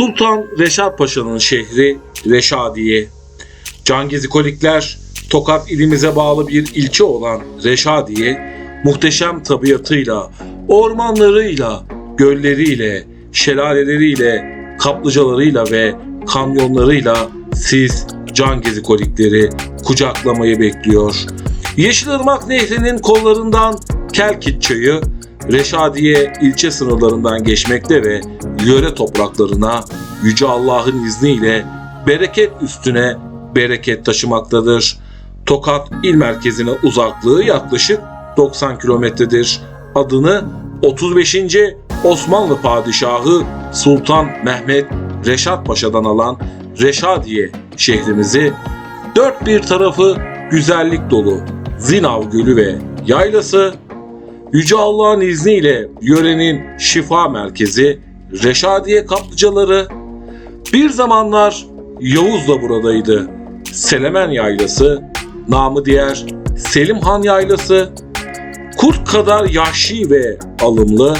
Sultan Reşat Paşa'nın şehri Reşadiye. Cangizikolikler Tokat ilimize bağlı bir ilçe olan Reşadiye, muhteşem tabiatıyla, ormanlarıyla, gölleriyle, şelaleleriyle, kaplıcalarıyla ve kanyonlarıyla siz Cangizikolikleri kucaklamayı bekliyor. Yeşilırmak Nehri'nin kollarından Kelkit Çayı, Reşadiye ilçe sınırlarından geçmekte ve yöre topraklarına Yüce Allah'ın izniyle bereket üstüne bereket taşımaktadır. Tokat il merkezine uzaklığı yaklaşık 90 kilometredir. Adını 35. Osmanlı Padişahı Sultan Mehmet Reşat Paşa'dan alan Reşadiye şehrimizi dört bir tarafı güzellik dolu Zinav Gölü ve yaylası Yüce Allah'ın izniyle yörenin şifa merkezi Reşadiye kaplıcaları bir zamanlar Yavuz da buradaydı. Selemen Yaylası, namı diğer Selim Han Yaylası, Kurt kadar yahşi ve alımlı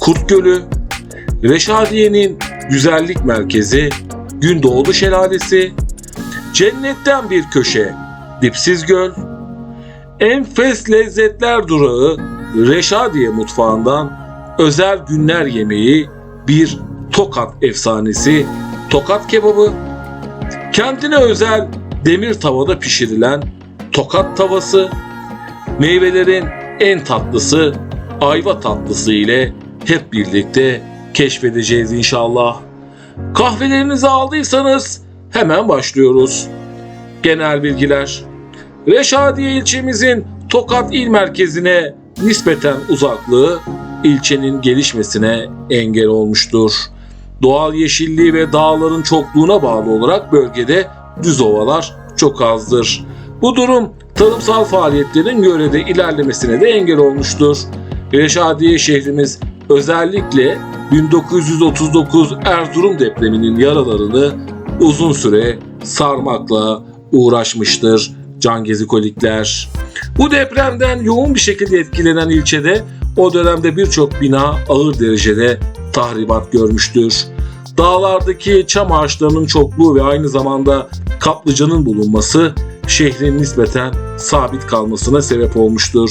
Kurt Gölü, Reşadiye'nin güzellik merkezi Gündoğdu Şelalesi, cennetten bir köşe Dipsiz Göl, enfes lezzetler durağı Reşadiye mutfağından özel günler yemeği bir Tokat efsanesi Tokat kebabı, kendine özel demir tavada pişirilen Tokat tavası, meyvelerin en tatlısı ayva tatlısı ile hep birlikte keşfedeceğiz inşallah. Kahvelerinizi aldıysanız hemen başlıyoruz. Genel bilgiler. Reşadiye ilçemizin Tokat il merkezine nispeten uzaklığı ilçenin gelişmesine engel olmuştur. Doğal yeşilliği ve dağların çokluğuna bağlı olarak bölgede düz ovalar çok azdır. Bu durum tarımsal faaliyetlerin yörede ilerlemesine de engel olmuştur. Reşadiye şehrimiz özellikle 1939 Erzurum depreminin yaralarını uzun süre sarmakla uğraşmıştır Cangezikolikler. Bu depremden yoğun bir şekilde etkilenen ilçede o dönemde birçok bina ağır derecede tahribat görmüştür. Dağlardaki çam ağaçlarının çokluğu ve aynı zamanda kaplıcanın bulunması şehrin nispeten sabit kalmasına sebep olmuştur.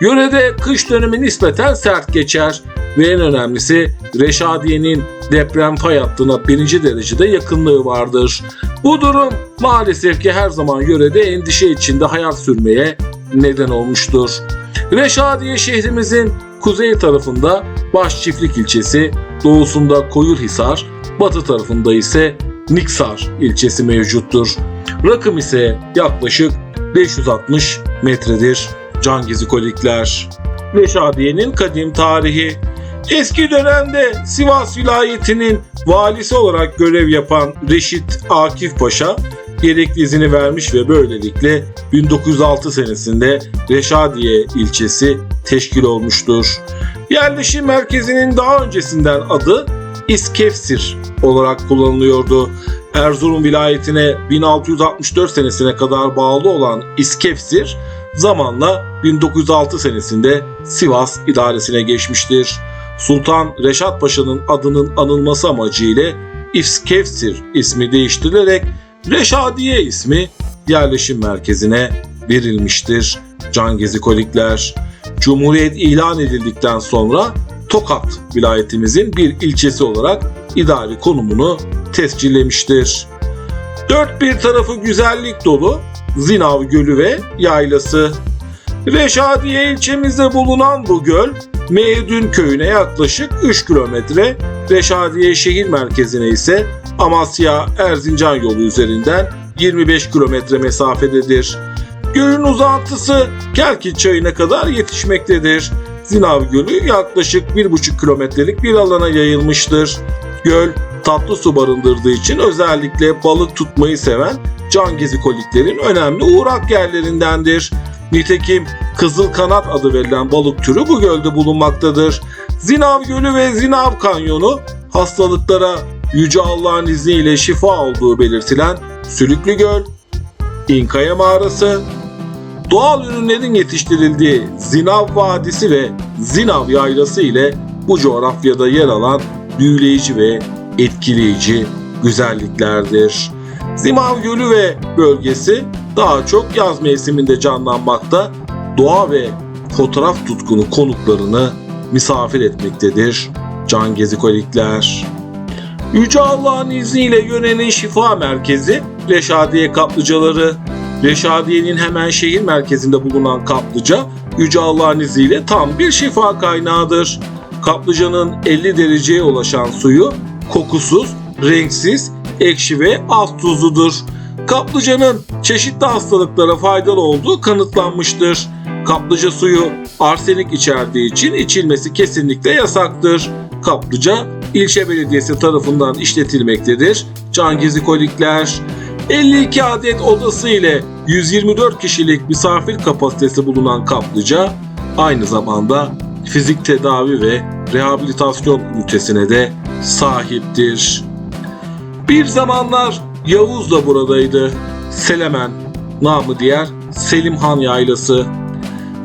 Yörede kış dönemi nispeten sert geçer ve en önemlisi Reşadiye'nin deprem fay hattına birinci derecede yakınlığı vardır. Bu durum maalesef ki her zaman yörede endişe içinde hayat sürmeye neden olmuştur. Reşadiye şehrimizin kuzey tarafında Başçiftlik ilçesi, doğusunda Koyulhisar, batı tarafında ise Niksar ilçesi mevcuttur. Rakım ise yaklaşık 560 metredir. Cangizikolikler. Reşadiye'nin kadim tarihi Eski dönemde Sivas vilayetinin valisi olarak görev yapan Reşit Akif Paşa gerekli izini vermiş ve böylelikle 1906 senesinde Reşadiye ilçesi teşkil olmuştur. Yerleşim merkezinin daha öncesinden adı İskefsir olarak kullanılıyordu. Erzurum vilayetine 1664 senesine kadar bağlı olan İskefsir zamanla 1906 senesinde Sivas idaresine geçmiştir. Sultan Reşat Paşa'nın adının anılması amacıyla İskefsir ismi değiştirilerek Reşadiye ismi yerleşim merkezine verilmiştir. Cangezikolikler Cumhuriyet ilan edildikten sonra Tokat vilayetimizin bir ilçesi olarak idari konumunu tescillemiştir. Dört bir tarafı güzellik dolu Zinav Gölü ve yaylası. Reşadiye ilçemizde bulunan bu göl Meydün köyüne yaklaşık 3 kilometre, Reşadiye şehir merkezine ise Amasya Erzincan yolu üzerinden 25 kilometre mesafededir. Gölün uzantısı Kelkit çayına kadar yetişmektedir. Zinav Gölü yaklaşık 1,5 kilometrelik bir alana yayılmıştır. Göl tatlı su barındırdığı için özellikle balık tutmayı seven can gezikoliklerin önemli uğrak yerlerindendir. Nitekim Kızıl Kanat adı verilen balık türü bu gölde bulunmaktadır. Zinav Gölü ve Zinav Kanyonu hastalıklara Yüce Allah'ın izniyle şifa olduğu belirtilen Sülüklü Göl, İnkaya Mağarası, doğal ürünlerin yetiştirildiği Zinav Vadisi ve Zinav Yaylası ile bu coğrafyada yer alan büyüleyici ve etkileyici güzelliklerdir. Zimal Gölü ve bölgesi daha çok yaz mevsiminde canlanmakta, doğa ve fotoğraf tutkunu konuklarını misafir etmektedir. Can Gezikolikler. Yüce Allah'ın izniyle yönenin şifa merkezi Reşadiye Kaplıcaları. Reşadiye'nin hemen şehir merkezinde bulunan kaplıca Yüce Allah'ın izniyle tam bir şifa kaynağıdır. Kaplıcanın 50 dereceye ulaşan suyu kokusuz, renksiz, ekşi ve az tuzludur. Kaplıcanın çeşitli hastalıklara faydalı olduğu kanıtlanmıştır. Kaplıca suyu arsenik içerdiği için içilmesi kesinlikle yasaktır. Kaplıca ilçe belediyesi tarafından işletilmektedir. Can Gezikolikler 52 adet odası ile 124 kişilik misafir kapasitesi bulunan kaplıca aynı zamanda fizik tedavi ve rehabilitasyon ünitesine de sahiptir. Bir zamanlar Yavuz da buradaydı. Selemen, namı diğer Selimhan Yaylası.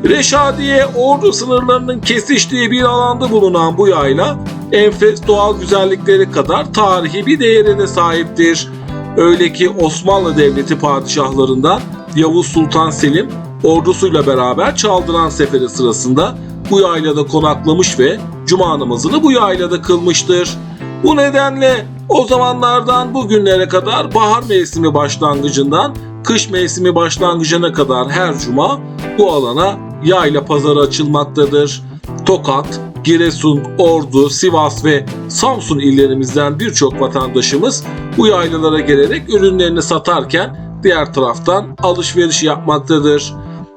Reşadiye ordu sınırlarının kesiştiği bir alanda bulunan bu yayla enfes doğal güzellikleri kadar tarihi bir değere de sahiptir. Öyle ki Osmanlı Devleti padişahlarından Yavuz Sultan Selim ordusuyla beraber Çaldıran Seferi sırasında bu yaylada konaklamış ve cuma namazını bu yaylada kılmıştır. Bu nedenle o zamanlardan bugünlere kadar bahar mevsimi başlangıcından kış mevsimi başlangıcına kadar her cuma bu alana yayla pazarı açılmaktadır. Tokat, Giresun, Ordu, Sivas ve Samsun illerimizden birçok vatandaşımız bu yaylalara gelerek ürünlerini satarken diğer taraftan alışveriş yapmaktadır.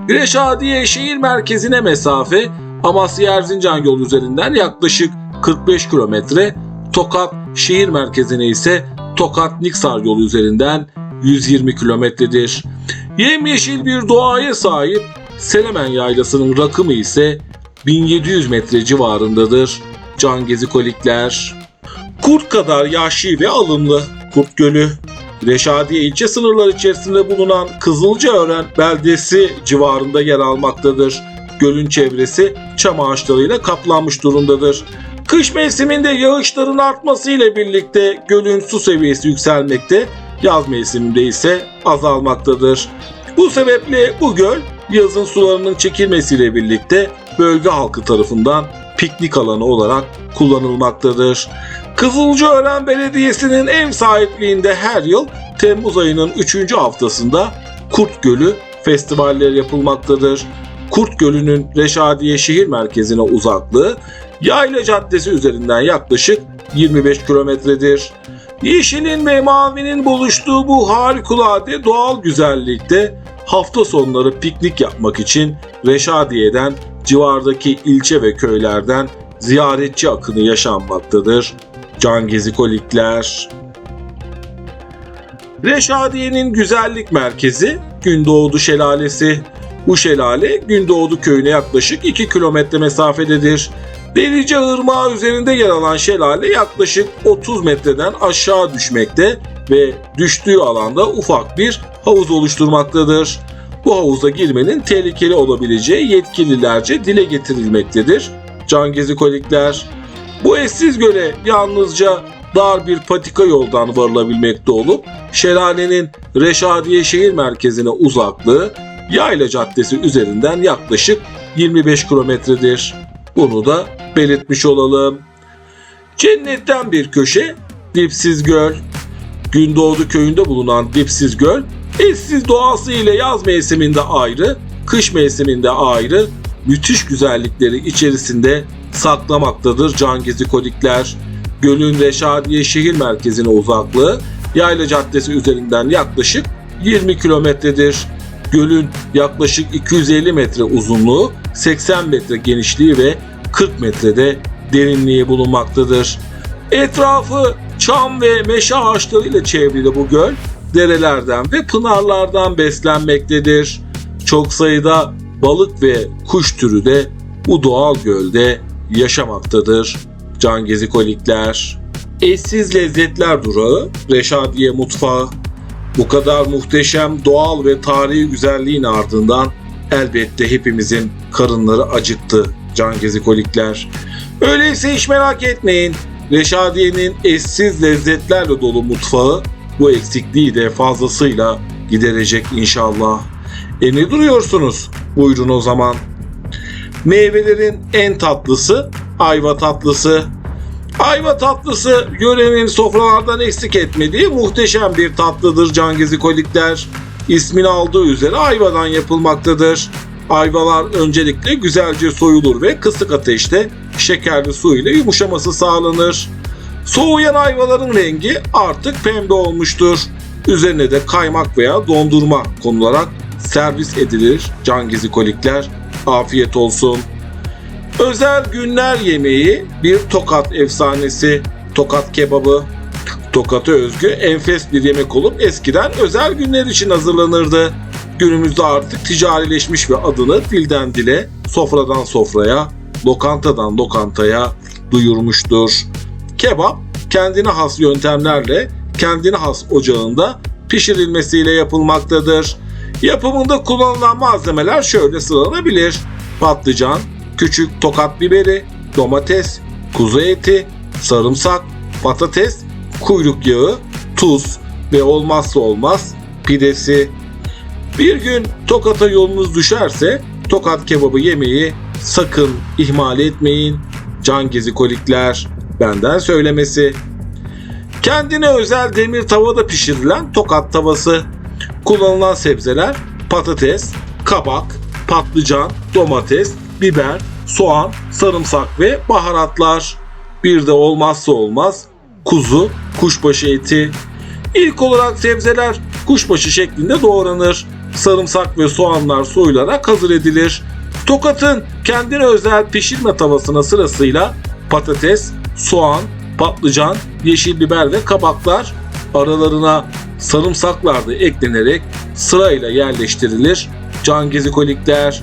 Reşadiye şehir merkezine mesafe Amasya Erzincan yolu üzerinden yaklaşık 45 kilometre, Tokat şehir merkezine ise Tokat Niksar yolu üzerinden 120 kilometredir. Yemyeşil bir doğaya sahip Selemen Yaylası'nın rakımı ise 1700 metre civarındadır. Can Gezikolikler. Kurt kadar yaşlı ve alımlı Kurt Gölü. Reşadiye ilçe sınırları içerisinde bulunan Kızılcaören beldesi civarında yer almaktadır. Gölün çevresi çam ağaçlarıyla kaplanmış durumdadır. Kış mevsiminde yağışların artması ile birlikte gölün su seviyesi yükselmekte, yaz mevsiminde ise azalmaktadır. Bu sebeple bu göl yazın sularının çekilmesiyle birlikte bölge halkı tarafından piknik alanı olarak kullanılmaktadır. Kızılcaören Belediyesi'nin ev sahipliğinde her yıl Temmuz ayının 3. haftasında Kurt Gölü festivalleri yapılmaktadır. Kurt Gölü'nün Reşadiye şehir merkezine uzaklığı Yayla Caddesi üzerinden yaklaşık 25 kilometredir. Yeşilin ve mavinin buluştuğu bu harikulade doğal güzellikte hafta sonları piknik yapmak için Reşadiye'den civardaki ilçe ve köylerden ziyaretçi akını yaşanmaktadır. Can Gezikolikler Reşadiye'nin güzellik merkezi Gündoğdu Şelalesi. Bu şelale Gündoğdu köyüne yaklaşık 2 kilometre mesafededir. Delice Irmağı üzerinde yer alan şelale yaklaşık 30 metreden aşağı düşmekte ve düştüğü alanda ufak bir havuz oluşturmaktadır. Bu havuza girmenin tehlikeli olabileceği yetkililerce dile getirilmektedir. Can Gezikolikler Bu eşsiz göle yalnızca dar bir patika yoldan varılabilmekte olup şelalenin Reşadiye şehir merkezine uzaklığı Yayla Caddesi üzerinden yaklaşık 25 kilometredir. Bunu da belirtmiş olalım. Cennetten bir köşe Dipsiz Göl. Gündoğdu köyünde bulunan Dipsiz Göl, eşsiz doğası ile yaz mevsiminde ayrı, kış mevsiminde ayrı, müthiş güzellikleri içerisinde saklamaktadır can gezikolikler. Gölün Reşadiye şehir merkezine uzaklığı Yayla Caddesi üzerinden yaklaşık 20 kilometredir. Gölün yaklaşık 250 metre uzunluğu, 80 metre genişliği ve 40 metrede derinliği bulunmaktadır. Etrafı çam ve meşe ağaçlarıyla çevrili bu göl, derelerden ve pınarlardan beslenmektedir. Çok sayıda balık ve kuş türü de bu doğal gölde yaşamaktadır. Can Gezikolikler Eşsiz Lezzetler Durağı, Reşadiye Mutfağı. Bu kadar muhteşem doğal ve tarihi güzelliğin ardından elbette hepimizin karınları acıktı Can Gezikolikler. Öyleyse hiç merak etmeyin. Reşadiye'nin eşsiz lezzetlerle dolu mutfağı bu eksikliği de fazlasıyla giderecek inşallah. E ne duruyorsunuz? Buyurun o zaman. Meyvelerin en tatlısı ayva tatlısı. Ayva tatlısı yörenin sofralardan eksik etmediği muhteşem bir tatlıdır cangizikolikler. İsmini aldığı üzere ayvadan yapılmaktadır. Ayvalar öncelikle güzelce soyulur ve kısık ateşte şekerli su ile yumuşaması sağlanır. Soğuyan ayvaların rengi artık pembe olmuştur. Üzerine de kaymak veya dondurma konularak servis edilir cangizikolikler. Afiyet olsun. Özel günler yemeği bir tokat efsanesi. Tokat kebabı. Tokat'a özgü enfes bir yemek olup eskiden özel günler için hazırlanırdı. Günümüzde artık ticarileşmiş ve adını dilden dile, sofradan sofraya, lokantadan lokantaya duyurmuştur. Kebap kendine has yöntemlerle kendine has ocağında pişirilmesiyle yapılmaktadır. Yapımında kullanılan malzemeler şöyle sıralanabilir. Patlıcan, küçük tokat biberi, domates, kuzu eti, sarımsak, patates, kuyruk yağı, tuz ve olmazsa olmaz pidesi. Bir gün Tokat'a yolunuz düşerse Tokat kebabı yemeği sakın ihmal etmeyin. Can gezikolikler benden söylemesi. Kendine özel demir tavada pişirilen tokat tavası. Kullanılan sebzeler patates, kabak, patlıcan, domates, biber, soğan, sarımsak ve baharatlar. Bir de olmazsa olmaz kuzu, kuşbaşı eti. İlk olarak sebzeler kuşbaşı şeklinde doğranır. Sarımsak ve soğanlar soyularak hazır edilir. Tokat'ın kendine özel pişirme tavasına sırasıyla patates, soğan, patlıcan, yeşil biber ve kabaklar aralarına sarımsaklar da eklenerek sırayla yerleştirilir. Can gezikolikler.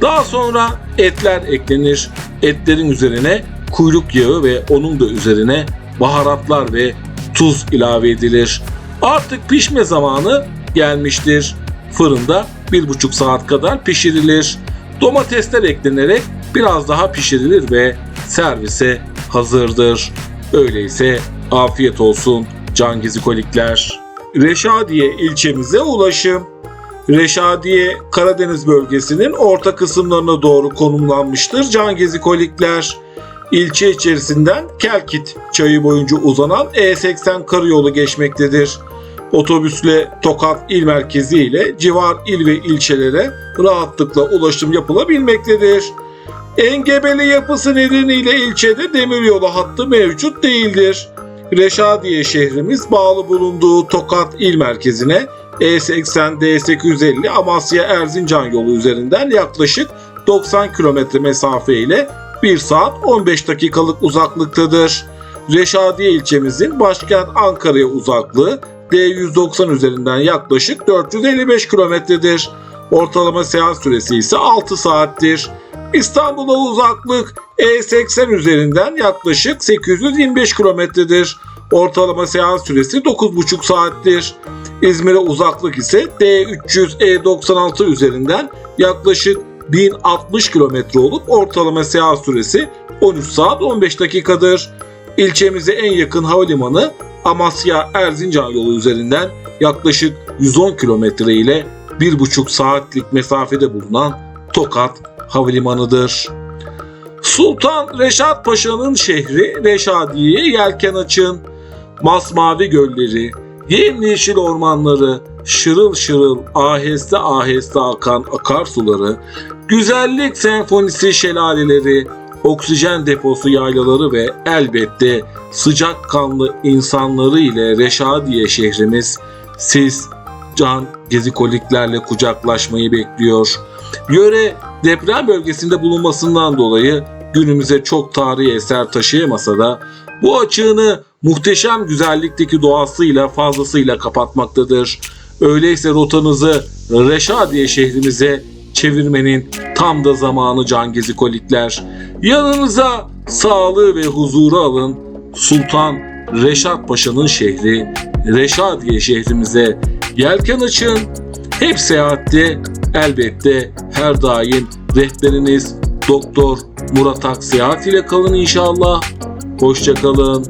Daha sonra etler eklenir. Etlerin üzerine kuyruk yağı ve onun da üzerine baharatlar ve tuz ilave edilir. Artık pişme zamanı gelmiştir. Fırında 1,5 saat kadar pişirilir. Domatesler eklenerek biraz daha pişirilir ve servise hazırdır. Öyleyse afiyet olsun can gezikolikler. Reşadiye ilçemize ulaşım. Reşadiye Karadeniz bölgesinin orta kısımlarına doğru konumlanmıştır can gezikolikler. İlçe içerisinden Kelkit çayı boyunca uzanan E80 karayolu geçmektedir. Otobüsle Tokat il merkezi ile civar il ve ilçelere rahatlıkla ulaşım yapılabilmektedir. Engebeli yapısı nedeniyle ilçede demiryolu hattı mevcut değildir. Reşadiye şehrimiz bağlı bulunduğu Tokat il merkezine E80 D850 Amasya Erzincan yolu üzerinden yaklaşık 90 kilometre mesafe ile 1 saat 15 dakikalık uzaklıktadır. Reşadiye ilçemizin başkent Ankara'ya uzaklığı D190 üzerinden yaklaşık 455 kilometredir. Ortalama seyahat süresi ise 6 saattir. İstanbul'a uzaklık E80 üzerinden yaklaşık 825 kilometredir. Ortalama seyahat süresi 9,5 saattir. İzmir'e uzaklık ise D300 E96 üzerinden yaklaşık 1060 kilometre olup ortalama seyahat süresi 13 saat 15 dakikadır. İlçemize en yakın havalimanı Amasya Erzincan yolu üzerinden yaklaşık 110 kilometre ile 1,5 saatlik mesafede bulunan Tokat Havalimanı'dır. Sultan Reşat Paşa'nın şehri Reşadiye'ye yelken açın. Masmavi gölleri, yemyeşil ormanları, şırıl şırıl aheste aheste akan akarsuları, güzellik senfonisi şelaleleri, oksijen deposu yaylaları ve elbette sıcakkanlı insanları ile Reşadiye şehrimiz siz can gezikoliklerle kucaklaşmayı bekliyor. Yöre deprem bölgesinde bulunmasından dolayı günümüze çok tarihi eser taşıyamasa da bu açığını muhteşem güzellikteki doğasıyla fazlasıyla kapatmaktadır. Öyleyse rotanızı Reşadiye şehrimize çevirmenin tam da zamanı can gezikolikler. Yanınıza sağlığı ve huzuru alın. Sultan Reşat Paşa'nın şehri Reşadiye şehrimize yelken açın. Hep seyahatte elbette her daim rehberiniz Doktor Murat Akseyahat ile kalın inşallah. Hoşçakalın.